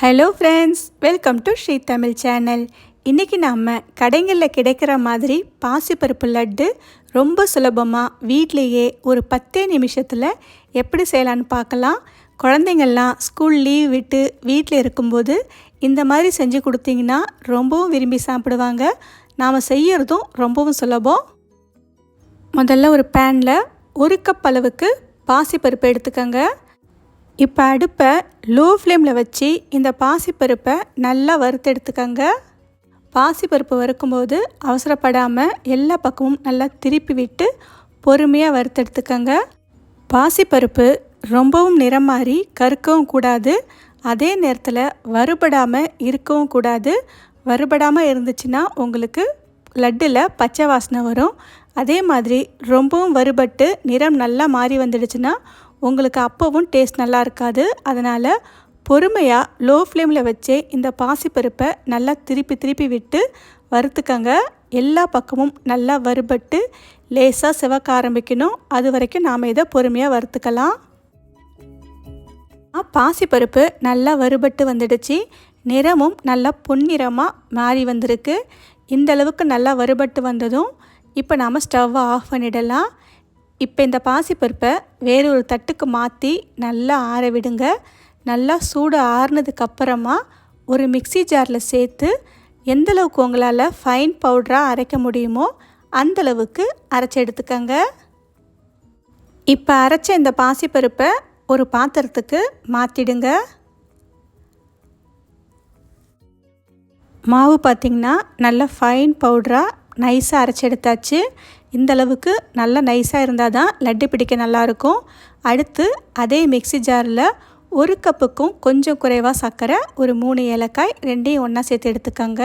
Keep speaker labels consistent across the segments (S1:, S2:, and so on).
S1: Hello friends welcome to Sri Tamil channel இன்றைக்கி நாம் கடைகளில் கிடைக்கிற மாதிரி பாசிப்பருப்பு லட்டு ரொம்ப சுலபமாக வீட்லேயே ஒரு பத்தே நிமிஷத்தில் எப்படி செய்யலான்னு பார்க்கலாம். குழந்தைங்கள்லாம் ஸ்கூல் லீவ் விட்டு வீட்டில் இருக்கும்போது இந்த மாதிரி செஞ்சு கொடுத்தீங்கன்னா ரொம்பவும் விரும்பி சாப்பிடுவாங்க. நாம் செய்யறதும் ரொம்பவும் சுலபம். முதல்ல ஒரு பேனில் ஒரு கப் அளவுக்கு பாசிப்பருப்பு எடுத்துக்கோங்க. இப்போ அடுப்பை லோ ஃப்ளேமில் வச்சு இந்த பாசிப்பருப்பை நல்லா வறுத்தெடுத்துக்கங்க. பாசிப்பருப்பு வறுக்கும்போது அவசரப்படாமல் எல்லா பக்கமும் நல்லா திருப்பி விட்டு பொறுமையாக வறுத்தெடுத்துக்கங்க. பாசிப்பருப்பு ரொம்பவும் நிறம் மாறி கருக்கவும் கூடாது. அதே நேரத்தில் வறுபடாமல் இருக்கவும் கூடாது. வறுபடாமல் இருந்துச்சுன்னா உங்களுக்கு லட்டில் பச்சை வாசனை வரும். அதே மாதிரி ரொம்பவும் வறுபட்டு நிறம் நல்லா மாறி வந்துடுச்சுன்னா உங்களுக்கு அப்போவும் டேஸ்ட் நல்லா இருக்காது. அதனால் பொறுமையாக லோ ஃப்ளேமில் வச்சே இந்த பாசிப்பருப்பை நல்லா திருப்பி திருப்பி விட்டு வறுத்துக்கங்க. எல்லா பக்கமும் நல்லா வறுபட்டு லேசாக சிவக்க ஆரம்பிக்கணும். அது வரைக்கும் நாம் இதை பொறுமையாக வறுத்துக்கலாம். பாசிப்பருப்பு நல்லா வறுபட்டு வந்துடுச்சு. நிறமும் நல்லா பொன்னிறமாக மாறி வந்திருக்கு. இந்தளவுக்கு நல்லா வறுபட்டு வந்ததும் இப்போ நாம் ஸ்டவ்வை ஆஃப் பண்ணிடலாம். இப்போ இந்த பாசிப்பருப்பை வேறு ஒரு தட்டுக்கு மாற்றி நல்லா ஆற விடுங்க. நல்லா சூடு ஆறுனதுக்கப்புறமா ஒரு மிக்சி ஜாரில் சேர்த்து எந்தளவுக்கு உங்களால் ஃபைன் பவுடராக அரைக்க முடியுமோ அந்தளவுக்கு அரைச்சி எடுத்துக்கங்க. இப்போ அரைச்ச இந்த பாசிப்பருப்பை ஒரு பாத்திரத்துக்கு மாற்றிடுங்க மாவு பார்த்திங்கன்னா நல்லா ஃபைன் பவுடராக நைஸாக அரைச்சி எடுத்தாச்சு. இந்தளவுக்கு நல்லா நைஸாக இருந்தால் தான் லட்டு பிடிக்க நல்லாயிருக்கும். அடுத்து அதே மிக்சி ஜாரில் ஒரு கப்புக்கும் கொஞ்சம் குறைவாக சர்க்கரை ஒரு மூணு ஏலக்காய் ரெண்டையும் ஒன்றா சேர்த்து எடுத்துக்கோங்க.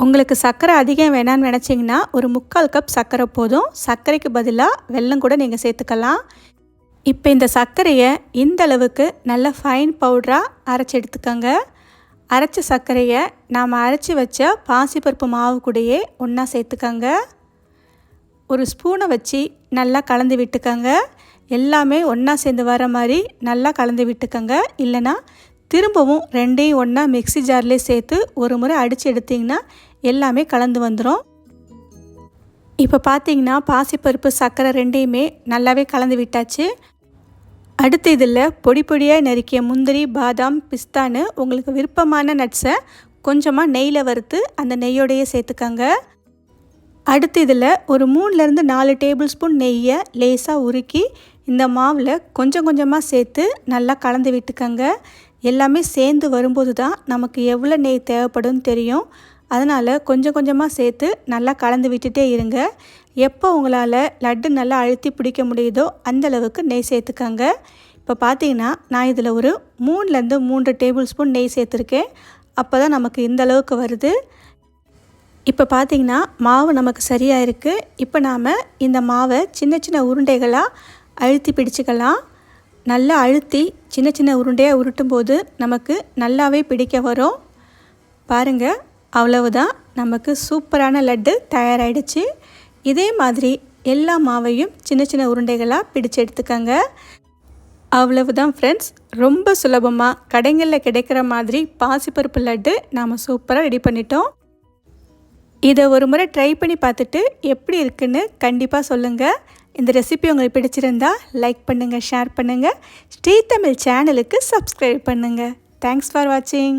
S1: உங்களுக்கு சர்க்கரை அதிகம் வேணான்னு நினச்சிங்கன்னா ஒரு முக்கால் கப் சர்க்கரை போதும். சர்க்கரைக்கு பதிலாக வெல்லம் கூட நீங்கள் சேர்த்துக்கலாம். இப்போ இந்த சர்க்கரையை இந்த அளவுக்கு நல்ல ஃபைன் பவுடராக அரைச்சி எடுத்துக்கோங்க. அரைச்ச சர்க்கரையை நாம் அரைச்சி வச்ச பாசிப்பருப்பு மாவு கூடயே ஒன்றா சேர்த்துக்கோங்க. ஒரு ஸ்பூனை வச்சு நல்லா கலந்து விட்டுக்கோங்க. எல்லாமே ஒன்றா சேர்ந்து வர மாதிரி நல்லா கலந்து விட்டுக்கோங்க. இல்லைனா திரும்பவும் ரெண்டையும் ஒன்றா மிக்சி ஜார்லேயே சேர்த்து ஒரு முறை அடித்து எடுத்திங்கன்னா எல்லாமே கலந்து வந்துடும் இப்போ பார்த்தீங்கன்னா பாசிப்பருப்பு சர்க்கரை ரெண்டையுமே நல்லாவே கலந்து விட்டாச்சு. அடுத்து இதில் பொடி பொடியாக நறுக்கிய முந்திரி பாதாம் பிஸ்தான்னு உங்களுக்கு விருப்பமான நட்ஸை கொஞ்சமாக நெய்யில் வறுத்து அந்த நெய்யோடையே சேர்த்துக்கோங்க. அடுத்து இதில் ஒரு மூணுலேருந்து நாலு டேபிள் ஸ்பூன் நெய்யை லேசாக உருக்கி இந்த மாவில் கொஞ்சம் கொஞ்சமாக சேர்த்து நல்லா கலந்து விட்டுக்கோங்க. எல்லாமே சேர்ந்து வரும்போது தான் நமக்கு எவ்வளோ நெய் தேவைப்படும் தெரியும். அதனால் கொஞ்சம் கொஞ்சமாக சேர்த்து நல்லா கலந்து விட்டுட்டே இருங்க. எப்போ உங்களால் லட்டு நல்லா அழுத்தி பிடிக்க முடியுதோ அந்தளவுக்கு நெய் சேர்த்துக்கோங்க. இப்போ பார்த்தீங்கன்னா நான் இதில் ஒரு மூணுலேருந்து மூன்று டேபிள் ஸ்பூன் நெய் சேர்த்துருக்கேன். அப்போ தான் நமக்கு இந்த அளவுக்கு வருது. இப்போ பார்த்திங்கன்னா மாவு நமக்கு சரியாக இருக்குது இப்போ நாம் இந்த மாவை சின்ன சின்ன உருண்டைகளாக அழுத்தி பிடிச்சிக்கலாம். நல்லா அழுத்தி சின்ன சின்ன உருண்டையாக உருட்டும் போது நமக்கு நல்லாவே பிடிக்க வரும். பாருங்கள் அவ்வளவுதான். நமக்கு சூப்பரான லட்டு தயாராகிடுச்சு இதே மாதிரி எல்லா மாவையும் சின்ன சின்ன உருண்டைகளாக பிடிச்சு எடுத்துக்கோங்க. அவ்வளவுதான் ஃப்ரெண்ட்ஸ் ரொம்ப சுலபமாக கடைகளில் கிடைக்கிற மாதிரி பாசிப்பருப்பு லட்டு நாம் சூப்பராக ரெடி பண்ணிட்டோம். இதை ஒரு முறை ட்ரை பண்ணி பார்த்துட்டு எப்படி இருக்குன்னு கண்டிப்பாக சொல்லுங்கள் இந்த ரெசிபி உங்களுக்கு பிடிச்சிருந்தா லைக் பண்ணுங்கள் ஷேர் பண்ணுங்கள் ஸ்ரீ தமிழ் சேனலுக்கு சப்ஸ்கிரைப் பண்ணுங்கள் தேங்க்ஸ் ஃபார் வாட்சிங்